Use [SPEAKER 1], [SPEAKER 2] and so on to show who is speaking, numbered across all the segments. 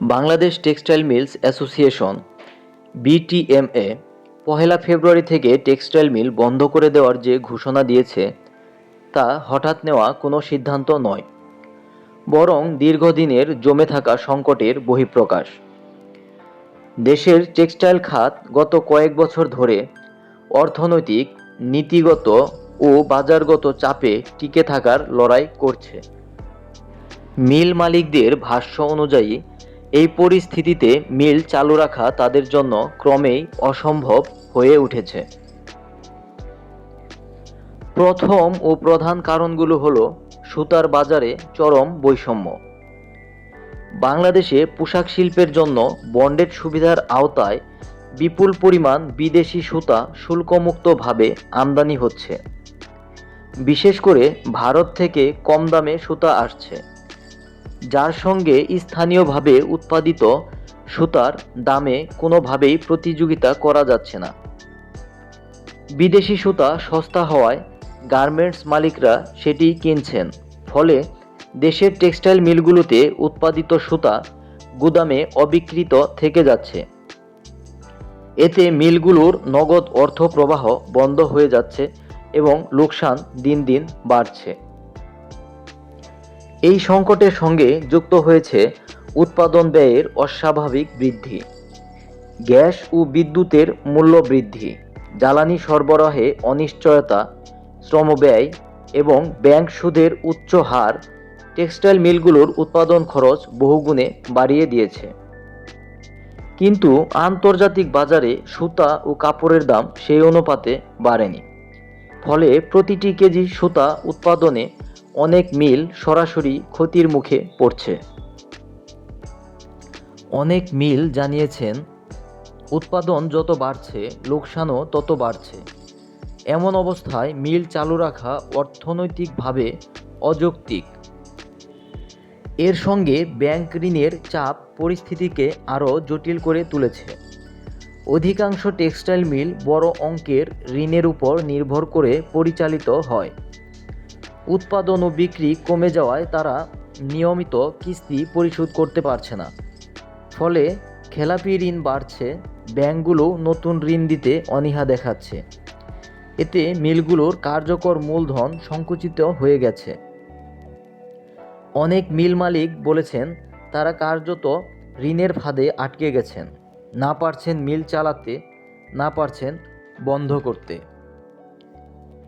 [SPEAKER 1] Bangladesh textile mills association, BTMA, পহেলা ফেব্রুয়ারি থেকে textile মিল বন্ধ করে দেওয়ার যে ঘোষণা দিয়েছে, তা হঠাৎ নেওয়া কোনো সিদ্ধান্ত নয়, বরং দীর্ঘদিনের জমে থাকা সংকটের বহিঃপ্রকাশ। দেশের টেক্সটাইল খাত গত কয়েক বছর ধরে অর্থনৈতিক, নীতিগত ও বাজারগত চাপে টিকে থাকার লড়াই করছে। মিল মালিকদের ভাষ্য অনুযায়ী এই পরিস্থিতিতে মিল চালু রাখা তাদের জন্য ক্রমেই অসম্ভব হয়ে উঠেছে। প্রথম ও প্রধান কারণগুলো হলো সুতার বাজারে চরম বৈষম্য। বাংলাদেশে পোশাক শিল্পের জন্য বন্ডেড সুবিধার আওতায় বিপুল পরিমাণ বিদেশি সুতা শুল্কমুক্তভাবে আমদানি হচ্ছে। বিশেষ করে ভারত থেকে কম দামে সুতা আসছে। যার সঙ্গে স্থানীয়ভাবে উৎপাদিত সুতার দামে কোনোভাবেই প্রতিযোগিতা করা যাচ্ছে না। বিদেশি সুতা সস্তা হওয়ায় গার্মেন্টস মালিকরা সেটি কিনছেন। ফলে দেশের টেক্সটাইল মিলগুলোতে উৎপাদিত সুতা গুদামে অবিকৃত থেকে যাচ্ছে। এতে মিলগুলোর নগদ অর্থ প্রবাহ বন্ধ হয়ে যাচ্ছে এবং লোকসান দিন দিন বাড়ছে। এই সংকটের সঙ্গে যুক্ত হয়েছে উৎপাদন ব্যয়ের অস্বাভাবিক বৃদ্ধি, গ্যাস ও বিদ্যুতের মূল্য বৃদ্ধি, জ্বালানি সরবরাহে অনিশ্চয়তা শ্রম ব্যয় এবং ব্যাংক সুদের উচ্চ হার টেক্সটাইল মিলগুলোর উৎপাদন খরচ বহুগুণে বাড়িয়ে দিয়েছে। কিন্তু আন্তর্জাতিক বাজারে সুতা ও কাপড়ের দাম সেই অনুপাতে বাড়েনি। ফলে প্রতিটি কেজি সুতা উৎপাদনে অনেক মিল সরাসরি ক্ষতির মুখে পড়ছে। অনেক মিল জানিয়েছেন, উৎপাদন যত বাড়ছে, লোকসানও তত বাড়ছে। এমন অবস্থায় মিল চালু রাখা অর্থনৈতিকভাবে অযৌক্তিক। এর সঙ্গে ব্যাংক ঋণের চাপ পরিস্থিতিকে আরও জটিল করে তুলেছে। অধিকাংশ টেক্সটাইল মিল বড় অঙ্কের ঋণের উপর নির্ভর করে পরিচালিত হয়। উৎপাদন ও বিক্রি কমে যাওয়ায় তারা নিয়মিত কিস্তি পরিশোধ করতে পারছে না। ফলে খেলাপি ঋণ বাড়ছে, ব্যাংকগুলো নতুন ঋণ দিতে অনীহা দেখাচ্ছে। এতে মিলগুলোর কার্যকর মূলধন সংকুচিত হয়ে গেছে। অনেক মিল মালিক বলেছেন, তারা কার্যত ঋণের ফাঁদে আটকে গেছেন। না পারছেন মিল চালাতে, না পারছেন বন্ধ করতে।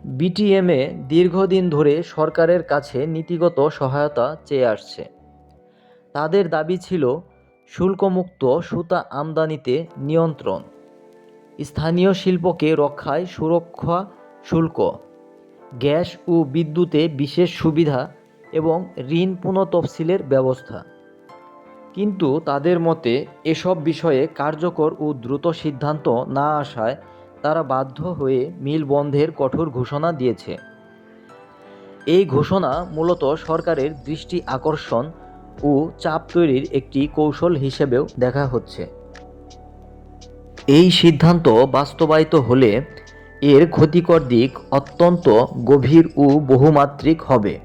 [SPEAKER 1] বিটিএমএ দীর্ঘদিন ধরে সরকারের কাছে নীতিগত সহায়তা চেয়ে আসছে। তাদের দাবি ছিল শুল্কমুক্ত সুতা আমদানিতে নিয়ন্ত্রণ। স্থানীয় শিল্পকে রক্ষায় সুরক্ষা শুল্ক, গ্যাস ও বিদ্যুতে বিশেষ সুবিধা এবং ঋণ পুনঃতফসিলের ব্যবস্থা। কিন্তু তাদের মতে এসব বিষয়ে কার্যকর ও দ্রুত সিদ্ধান্ত না আসায় তারা বাধ্য হয়ে মিল বন্ধের কঠোর ঘোষণা দিয়েছে। এই ঘোষণা মূলত সরকারের দৃষ্টি আকর্ষণ ও চাপ তৈরির একটি কৌশল হিসেবেও দেখা হচ্ছে। এই সিদ্ধান্ত বাস্তবায়িত হলে এর ক্ষতিকর দিক অত্যন্ত গভীর ও বহুমাত্রিক হবে।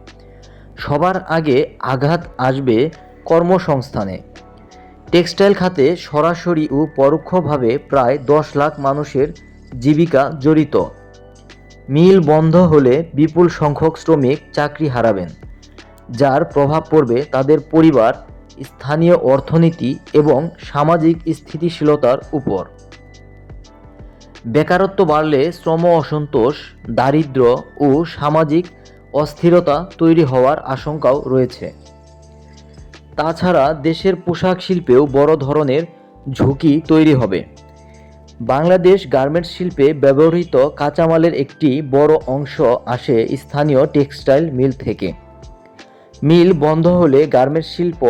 [SPEAKER 1] সবার আগে আঘাত আসবে কর্মসংস্থানে। টেক্সটাইল খাতে সরাসরি ও পরোক্ষভাবে প্রায় দশ লাখ মানুষের জীবিকা জড়িত। মিল বন্ধ হলে বিপুল সংখ্যক শ্রমিক চাকরি হারাবেন, যার প্রভাব পড়বে তাদের পরিবার, স্থানীয় অর্থনীতি এবং সামাজিক স্থিতিশীলতার উপর। বেকারত্ব বাড়লে শ্রম অসন্তোষ, দারিদ্র ও সামাজিক অস্থিরতা তৈরি হওয়ার আশঙ্কাও রয়েছে। তাছাড়া দেশের পোশাক শিল্পেও বড় ধরনের ঝুঁকি তৈরি হবে। বাংলাদেশ গার্মেন্টস শিল্পে ব্যবহৃত কাঁচামালের একটি বড় অংশ আসে স্থানীয় টেক্সটাইল মিল থেকে। মিল বন্ধ হলে গার্মেন্টস শিল্প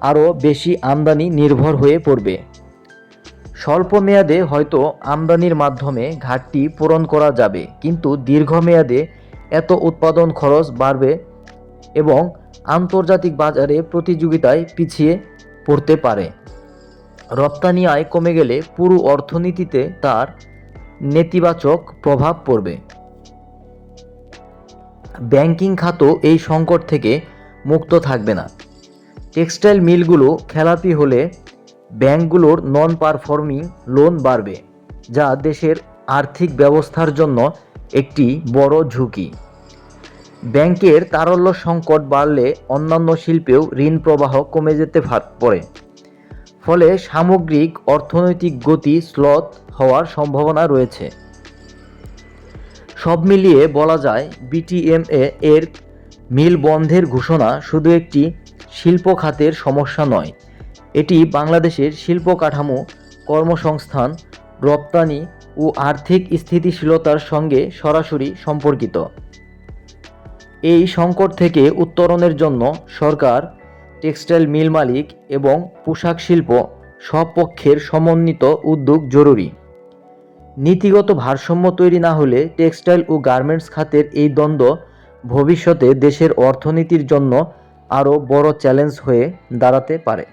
[SPEAKER 1] আরও বেশি আমদানি নির্ভর হয়ে পড়বে। স্বল্প মেয়াদে হয়তো আমদানির মাধ্যমে ঘাটতি পূরণ করা যাবে, কিন্তু দীর্ঘমেয়াদে এত উৎপাদন খরচ বাড়বে এবং আন্তর্জাতিক বাজারে প্রতিযোগিতায় পিছিয়ে পড়তে পারে। রপ্তানি আয় কমে গেলে পুরো অর্থনীতিতে তার নেতিবাচক প্রভাব পড়বে। ব্যাংকিং খাতও এই সংকট থেকে মুক্ত থাকবে না। টেক্সটাইল মিলগুলো খেলাপি হলে ব্যাংকগুলোর নন পারফর্মিং লোন বাড়বে, যা দেশের আর্থিক ব্যবস্থার জন্য একটি বড় ঝুঁকি। ব্যাংকের তারল্য সংকট বাড়লে অন্যান্য শিল্পেও ঋণ প্রবাহ কমে যেতে পারে ফলে সামগ্রিক অর্থনৈতিক গতি স্লথ হওয়ার সম্ভাবনা রয়েছে। সব মিলিয়ে বলা যায়, বিটিএমএ এর মিল বন্ধের ঘোষণা শুধু একটি শিল্প খাতের সমস্যা নয়, এটি বাংলাদেশের শিল্প কাঠামো, কর্মসংস্থান, রপ্তানি ও আর্থিক স্থিতিশীলতার সঙ্গে সরাসরি সম্পর্কিত। এই সংকট থেকে উত্তরণের জন্য সরকার টেক্সটাইল মিল মালিক এবং পোশাক শিল্প সব পক্ষের সমন্বিত উদ্যোগ জরুরি। নীতিগত ভারসাম্য তৈরি না হলে টেক্সটাইল ও গার্মেন্টস খাতের এই দ্বন্দ্ব ভবিষ্যতে দেশের অর্থনীতির জন্য আরও বড় চ্যালেঞ্জ হয়ে দাঁড়াতে পারে।